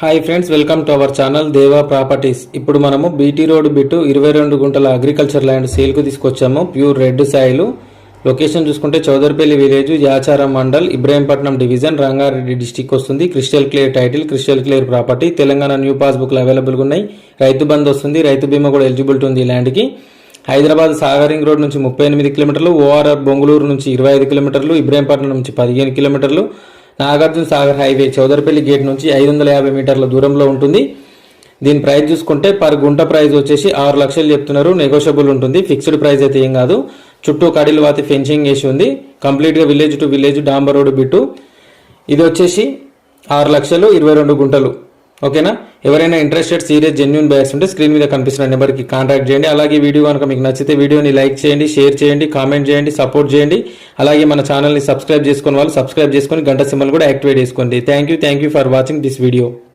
Hi friends welcome to our channel Deva properties. ఇప్పుడు మనము BT road bit ఇరవై రెండు గుంటల అగ్రికల్చర్ ల్యాండ్ సేల్కు తీసుకొచ్చాము. Pure red Sailu. లొకేషన్ చూసుకుంటే Chowdarypally village Yacharam mandal Ibrahimpatnam division Rangareddy district వస్తుంది. Crystal clear title crystal clear property Telangana new పాస్బుక్లు అవైలబుల్గా ఉన్నాయి. రైతు బంద్ వస్తుంది. రైతు బీమా కూడా ఎలిజిబిలిటీ ఉంది ఈ ల్యాండ్కి హైదరాబాద్ సాగరింగ్ రోడ్ నుంచి ముప్పై ఎనిమిది కిలోమీటర్లు ఓఆర్ఆర్ బొంగళూరు నుంచి ఇరవై ఐదు కిలోమీటర్లు ఇబ్రాహీంపట్నం నుంచి పదిహేను కిలోమీటర్లు నాగార్జున సాగర్ హైవే చౌదరిపల్లి గేట్ నుంచి ఐదు వందల యాభై మీటర్ల దూరంలో ఉంటుంది. దీని ప్రైస్ చూసుకుంటే పర్ గుంట ప్రైస్ వచ్చేసి ఆరు లక్షలు చెప్తున్నారు. నెగోషియబుల్ ఉంటుంది. ఫిక్స్డ్ ప్రైస్ అయితే ఏం కాదు. చుట్టూ కడిలు వాతి ఫెన్సింగ్ వేసి ఉంది. కంప్లీట్గా విలేజ్ టు విలేజ్ డాంబర్ రోడ్ బిట్టు. ఇది వచ్చేసి ఆరు లక్షలు ఇరవై రెండు గుంటలు. ఓకేనా? ఎవరైనా ఇంట్రెస్టెడ్ సీరియస్ జెన్యున్ బయర్స్ ఉంటే స్క్రీన్ మీద కనిపిస్తున్న నెంబర్కి కాంటాక్ట్ చేయండి. అలాగే వీడియో కనుక మీకు నచ్చితే వీడియోని లైక్ చేయండి షేర్ చేయండి కామెంట్ చేయండి సపోర్ట్ చేయండి. అలాగే మన ఛానల్ని సబ్స్క్రైబ్ చేసుకుని వాళ్ళు సబ్స్క్రైబ్ చేసుకొని గంట సింబల్ కూడా యాక్టివేట్ చేసుకోండి. Thank you thank you for watching this video